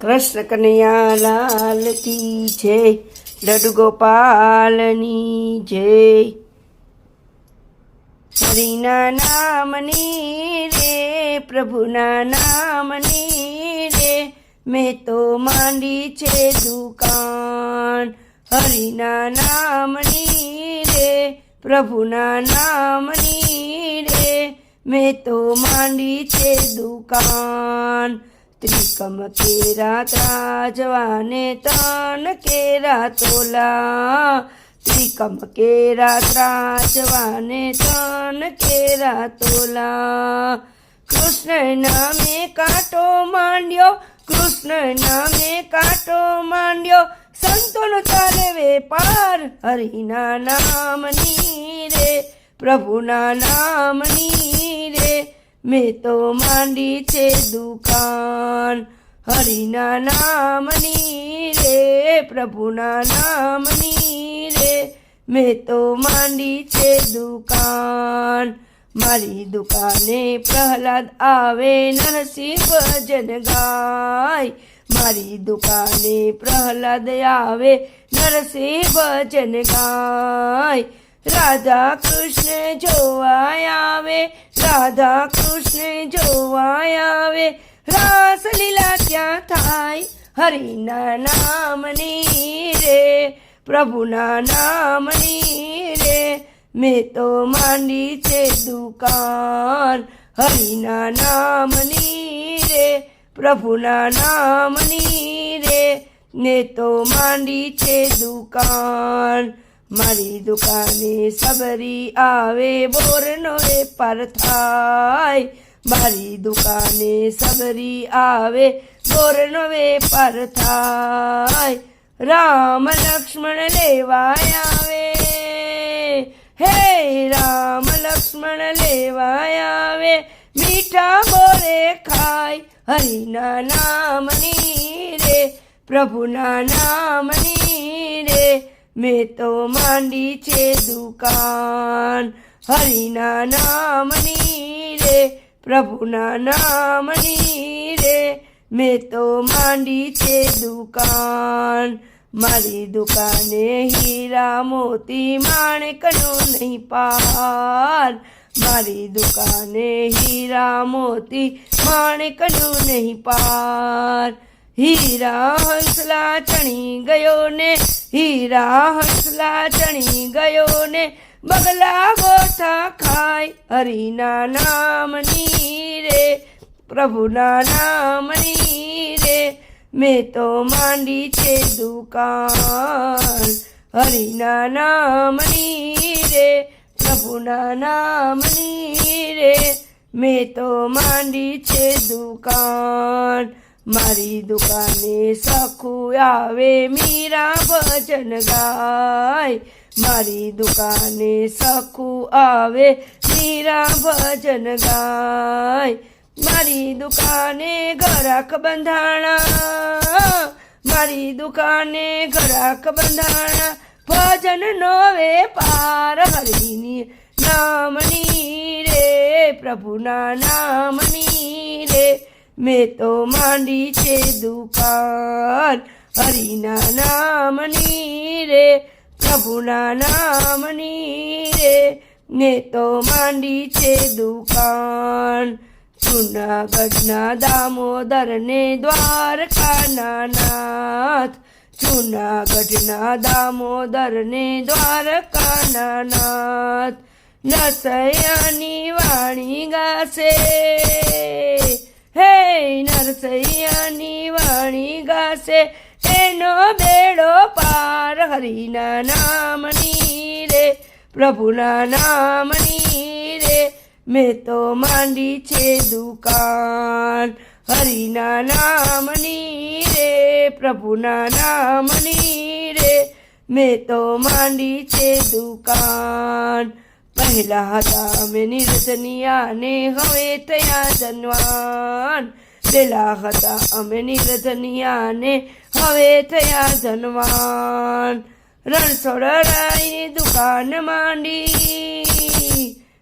કૃષ્ણ કનૈયા લાલ કી જય. લડુ ગોપાલની જય. હરિના નામની રે, પ્રભુના નામની રે. મેં તો માંડી છે દુકાન. હરિના નામની રે, પ્રભુના નામની રે. મેં તો માંડી છે દુકાન. ત્રિકમ કેરા ત્રાજવાને તન કેરા તોલા. ત્રિકમ કેરા ત્રાજવાને તન કેરા તોલા. કૃષ્ણ નામે કાંટો માંડ્યો કૃષ્ણ નામે કાંટો માંડ્યો. સંતોનો ચાલે વેપાર હરિના નામની રે, પ્રભુના નામની રે. મેં તો માંડી છે દુકાન. હરિના નામની રે, પ્રભુના નામની રે. મેં તો માંડી છે દુકાન. મારી દુકાને પ્રહલાદ આવે નરસિંહ ભજન ગાય. મારી દુકાને પ્રહલાદ આવે નરસિંહ ભજન ગાય. રાધા કૃષ્ણ જોવા આવે, રાધા કૃષ્ણ જોવા આવે, રાસલીલા ક્યાં થાય? હરિના નામની રે, પ્રભુના નામની રે, મેં તો માંડી છે દુકાન, હરિના નામની રે, પ્રભુના નામની રે ને તો માંડી છે દુકાન. મારી દુકાને સબરી આવે, બોરનો વેપાર થાય. મારી દુકાને સબરી આવે, બોરનો વેપાર થાય. રામ લક્ષ્મણ લેવા આવે. હે રામ લક્ષ્મણ લેવા આવે. મીઠા બોરે ખાય, હરિના નામની રે, પ્રભુના નામની રે. મેં તો માંડી છે દુકાન. હરિના નામની રે, પ્રભુના નામની રે મેં તો માંડી છે દુકાન. મારી દુકાને હીરા મોતી માણકનો નહીં પાર. મારી દુકાને હીરા મોતી માણકનો નહીં પાર. હીરા હંસલા ચણી ગયો ને, હીરા હંસલા ચણી ગયો ને, બગલા ગોઠા ખાય હરિના નામની રે, પ્રભુના નામની રે, મેં તો માંડી છે દુકાન હરિના નામની રે, પ્રભુના નામની રે, મેં તો માંડી છે દુકાન મારી દુકાને સખું આવે મીરા ભજન ગાય. મારી દુકાને સખું આવે મીરા ભજન ગાય. મારી દુકાને ગરાક બંધાણા. મારી દુકાને ગરાક બંધાણા. ભજન નો વેપાર હરિની નામની રે, પ્રભુના નામની રે. મેં તો માંડી છે દુકાન. હરિના નામની રે, પ્રભુના નામની રે. મેં તો માંડી છે દુકાન. જૂનાગઢના દામોદરને દ્વારકાના નાથ. જૂનાગઢના દામોદરને દ્વારકાના નાથ. નસયાની વાણી ગાશે. હે નરસૈયાની વાણી ગાશે. તેનો બેડો પાર હરિના નામની રે, પ્રભુના નામની રે. મેં તો માંડી છે દુકાન હરિના નામની રે, પ્રભુના નામની રે. મેં તો માંડી છે દુકાન પહેલા હતા અમે નિર્ધનિયા ને હવે થયા ધનવાન પેલા હતા અમે નિર્ધનિયા ને હવે થયા ધનવાન રણછોડરાયની દુકાન માંડી.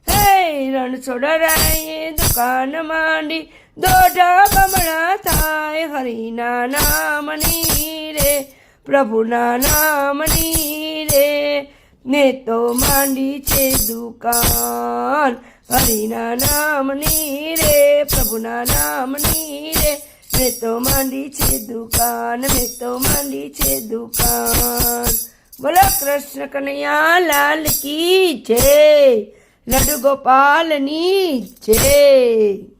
હે રણછોડરાયે દુકાન માંડી. દોઢા બમણા થાય હરિના નામની રે, પ્રભુના નામની રે. મેં તો માંડી છે દુકાન. હરિના નામની રે, પ્રભુના નામની રે. મેં તો માંડી છે દુકાન મેં તો માંડી છે દુકાન. બોલો કૃષ્ણ કનૈયા, લાલ કી છે લડુ ગોપાલની જય.